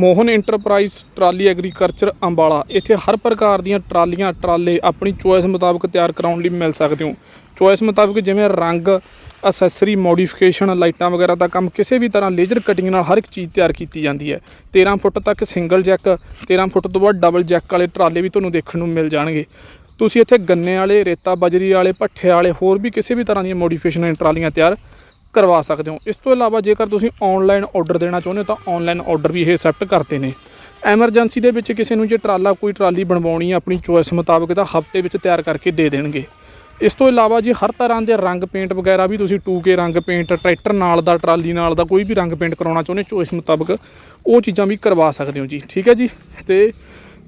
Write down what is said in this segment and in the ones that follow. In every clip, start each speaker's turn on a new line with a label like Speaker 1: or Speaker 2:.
Speaker 1: Mohan enterprise trolley agriculture Ambala. ਇੱਥੇ ਹਰ ਪ੍ਰਕਾਰ ਦੀਆਂ ਟਰਾਲੀਆਂ, ਟਰਾਲੇ ਆਪਣੀ ਚੋਇਸ ਮੁਤਾਬਕ ਤਿਆਰ ਕਰਾਉਣ ਲਈ ਮਿਲ ਸਕਦੇ ਹੋ। ਚੋਇਸ ਮੁਤਾਬਕ ਜਿਵੇਂ ਰੰਗ ਅਸੈਸਰੀ ਮੋਡੀਫਿਕੇਸ਼ਨ ਲਾਈਟਾਂ ਵਗੈਰਾ ਦਾ ਕੰਮ ਕਿਸੇ ਵੀ ਤਰ੍ਹਾਂ ਲੇਜ਼ਰ ਕਟਿੰਗ ਨਾਲ ਹਰ ਇੱਕ ਚੀਜ਼ ਤਿਆਰ ਕੀਤੀ ਜਾਂਦੀ ਹੈ। 13 ਫੁੱਟ ਤੱਕ ਸਿੰਗਲ ਜੈਕ 13 ਫੁੱਟ ਤੋਂ ਬਾਅਦ ਡਬਲ ਜੈਕ ਵਾਲੇ ਟਰਾਲੇ ਵੀ ਤੁਹਾਨੂੰ ਦੇਖਣ ਨੂੰ ਮਿਲ ਜਾਣਗੇ। ਤੁਸੀਂ ਇੱਥੇ ਗੰਨੇ ਵਾਲੇ, ਰੇਤਾ ਬਜਰੀ ਵਾਲੇ, ਭੱਠੇ ਵਾਲੇ, ਹੋਰ ਵੀ ਕਿਸੇ ਵੀ ਤਰ੍ਹਾਂ ਦੀਆਂ ਮੋਡੀਫਿਕੇਸ਼ਨ ਟਰਾਲੀਆਂ ਤਿਆਰ ਕਰਵਾ ਸਕਦੇ ਹੋ। ਇਸ ਤੋਂ ਇਲਾਵਾ ਜੇਕਰ ਤੁਸੀਂ ਆਨਲਾਈਨ ਆਰਡਰ ਦੇਣਾ ਚਾਹੁੰਦੇ ਹੋ ਤਾਂ ਆਨਲਾਈਨ ਆਰਡਰ ਵੀ ਇਹ ਐਕਸੈਪਟ ਕਰਦੇ ਨੇ। ਐਮਰਜੈਂਸੀ ਦੇ ਵਿੱਚ ਕਿਸੇ ਨੂੰ ਜੇ ਟਰਾਲਾ ਕੋਈ ਟਰਾਲੀ ਬਣਵਾਉਣੀ ਹੈ ਆਪਣੀ ਚੋਇਸ ਮੁਤਾਬਕ ਤਾਂ ਹਫ਼ਤੇ ਵਿੱਚ ਤਿਆਰ ਕਰਕੇ ਦੇ ਦੇਣਗੇ। ਇਸ ਤੋਂ ਇਲਾਵਾ ਜੀ ਹਰ ਤਰ੍ਹਾਂ ਦੇ ਰੰਗ ਪੇਂਟ ਵਗੈਰਾ ਵੀ ਤੁਸੀਂ 2K ਰੰਗ ਪੇਂਟ ਟਰੈਕਟਰ ਨਾਲ ਦਾ, ਟਰਾਲੀ ਨਾਲ ਦਾ ਕੋਈ ਵੀ ਰੰਗ ਪੇਂਟ ਕਰਾਉਣਾ ਚਾਹੁੰਦੇ ਚੋਇਸ ਮੁਤਾਬਕ ਉਹ ਚੀਜ਼ਾਂ ਵੀ ਕਰਵਾ ਸਕਦੇ ਹੋ ਜੀ। ਠੀਕ ਹੈ ਜੀ? ਤੇ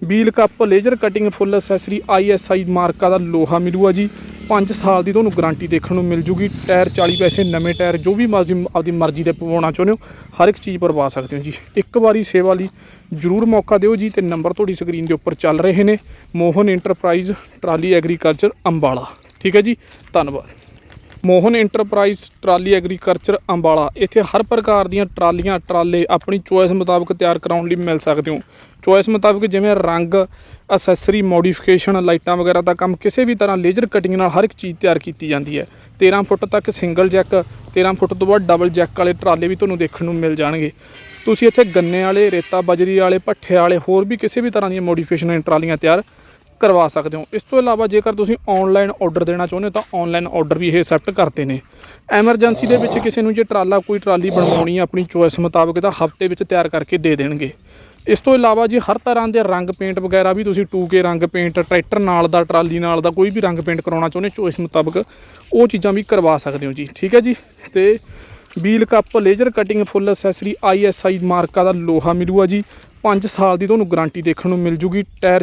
Speaker 1: wheel cup laser cutting full accessory ISI ਮਾਰਕਾ ਦਾ ਲੋਹਾ ਮਿਲੂਗਾ ਜੀ। 5 ਸਾਲ ਦੀ ਤੁਹਾਨੂੰ ਗਾਰੰਟੀ ਦੇਖਣ ਨੂੰ ਮਿਲ ਜੂਗੀ। ਟਾਇਰ 40 ਪੈਸੇ, ਨਵੇਂ ਟਾਇਰ ਜੋ ਵੀ ਮਰਜ਼ੀ, ਆਪਦੀ ਮਰਜ਼ੀ ਦੇ ਪਵਾਉਣਾ ਚਾਹੁੰਦੇ ਹੋ, ਹਰ ਇੱਕ ਚੀਜ਼ ਪਰਵਾ ਸਕਦੇ ਹੋ ਜੀ। ਇੱਕ ਵਾਰੀ ਸੇਵਾ ਲਈ ਜਰੂਰ ਮੌਕਾ ਦਿਓ ਜੀ ਤੇ ਨੰਬਰ ਤੁਹਾਡੀ ਸਕਰੀਨ ਦੇ ਉੱਪਰ ਚੱਲ ਰਹੇ ਨੇ। Mohan enterprise trolley agriculture Ambala. ਠੀਕ ਹੈ ਜੀ, ਧੰਨਵਾਦ। Mohan enterprise trolley agriculture Ambala. ਇੱਥੇ ਹਰ ਪ੍ਰਕਾਰ ਦੀਆਂ ਟਰਾਲੀਆਂ, ਟਰਾਲੇ ਆਪਣੀ ਚੋਇਸ ਮੁਤਾਬਕ ਤਿਆਰ ਕਰਾਉਣ ਲਈ ਮਿਲ ਸਕਦੇ ਹੋ। ਚੋਇਸ ਮੁਤਾਬਕ ਜਿਵੇਂ ਰੰਗ ਅਸੈਸਰੀ ਮੋਡੀਫਿਕੇਸ਼ਨ ਲਾਈਟਾਂ ਵਗੈਰਾ ਦਾ ਕੰਮ ਕਿਸੇ ਵੀ ਤਰ੍ਹਾਂ ਲੇਜ਼ਰ ਕਟਿੰਗ ਨਾਲ ਹਰ ਇੱਕ ਚੀਜ਼ ਤਿਆਰ ਕੀਤੀ ਜਾਂਦੀ ਹੈ। 13 ਫੁੱਟ ਤੱਕ ਸਿੰਗਲ ਜੈਕ 13 ਫੁੱਟ ਤੋਂ ਬਾਅਦ ਡਬਲ ਜੈਕ ਵਾਲੇ ਟਰਾਲੇ ਵੀ ਤੁਹਾਨੂੰ ਦੇਖਣ ਨੂੰ ਮਿਲ ਜਾਣਗੇ। ਤੁਸੀਂ ਇੱਥੇ ਗੰਨੇ ਵਾਲੇ, ਰੇਤਾ ਬਜਰੀ ਵਾਲੇ, ਭੱਠੇ ਵਾਲੇ, ਹੋਰ ਵੀ ਕਿਸੇ ਵੀ ਤਰ੍ਹਾਂ ਦੀਆਂ ਮੋਡੀਫਿਕੇਸ਼ਨ ਟਰਾਲੀਆਂ ਤਿਆਰ ਕਰਵਾ ਸਕਦੇ ਹੋ। ਇਸ ਤੋਂ ਇਲਾਵਾ ਜੇਕਰ ਤੁਸੀਂ ਆਨਲਾਈਨ ਆਰਡਰ ਦੇਣਾ ਚਾਹੁੰਦੇ ਹੋ, ਤਾਂ ਆਨਲਾਈਨ ਆਰਡਰ ਵੀ ਇਹ ਐਕਸੈਪਟ ਕਰਦੇ ਨੇ। ਐਮਰਜੈਂਸੀ ਦੇ ਵਿੱਚ ਕਿਸੇ ਨੂੰ ਜੇ ਟਰਾਲਾ, ਕੋਈ ਟਰਾਲੀ ਬਣਵਾਉਣੀ ਹੈ, ਆਪਣੀ ਚੋਇਸ ਮੁਤਾਬਕ ਤਾਂ ਹਫ਼ਤੇ ਵਿੱਚ ਤਿਆਰ ਕਰਕੇ ਦੇ ਦੇਣਗੇ। ਇਸ ਤੋਂ ਇਲਾਵਾ ਜੀ ਹਰ ਤਰ੍ਹਾਂ ਦੇ ਰੰਗ ਪੇਂਟ ਵਗੈਰਾ ਵੀ ਤੁਸੀਂ 2K ਰੰਗ ਪੇਂਟ ਟਰੈਕਟਰ ਨਾਲ ਦਾ, ਟਰਾਲੀ ਨਾਲ ਦਾ ਕੋਈ ਵੀ ਰੰਗ ਪੇਂਟ ਕਰਾਉਣਾ ਚਾਹੁੰਦੇ ਚੋਇਸ ਮੁਤਾਬਕ ਉਹ ਚੀਜ਼ਾਂ ਵੀ ਕਰਵਾ ਸਕਦੇ ਹੋ ਜੀ। ਠੀਕ ਹੈ ਜੀ? ਤੇ wheel cup laser cutting full accessory ISI ਮਾਰਕਾ ਦਾ ਲੋਹਾ ਮਿਲੂਗਾ ਜੀ। 5 ਸਾਲ ਦੀ ਤੁਹਾਨੂੰ ਗਾਰੰਟੀ ਦੇਖਣ ਨੂੰ ਮਿਲ ਜੂਗੀ। ਟਾਇਰ